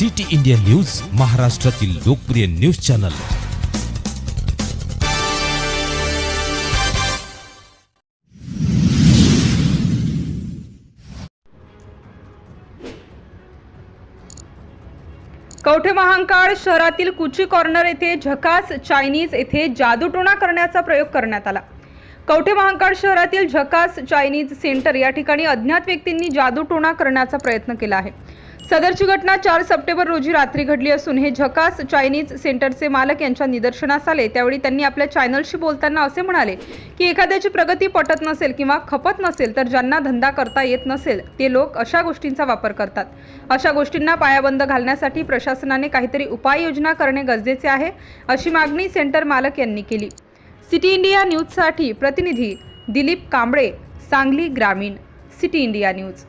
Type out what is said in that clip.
City India news महाराष्ट्रातील लोकप्रिय news channel. Kavathe Mahankal शहरातील कुची कॉर्नर येथे झकास चायनीज येथे जादूटोणा करण्याचा प्रयोग करण्यात आला. कवठे महांकाळ शहरातील झकास चायनीज सेंटर या ठिकाणी अज्ञात व्यक्तींनी जादूटोणा करण्याचा प्रयत्न केला आहे. सदरची घटना चार सप्टेंबर रोजी रात्री घडली असून हे झकास चायनीज सेंटरचे मालक यांच्या निदर्शनास आले. त्यावेळी त्यांनी आपल्या चॅनलशी बोलताना असे म्हणाले की एखाद्याची प्रगती पटत नसेल किंवा खपत नसेल तर ज्यांना धंदा करता येत नसेल ते लोक अशा गोष्टींचा वापर करतात. अशा गोष्टींना पायाबंद घालण्यासाठी प्रशासनाने काहीतरी उपाययोजना करणे गरजेचे आहे अशी मागणी सेंटर मालक यांनी केली. सिटी इंडिया न्यूजसाठी प्रतिनिधी दिलीप कांबळे सांगली ग्रामीण सिटी इंडिया न्यूज.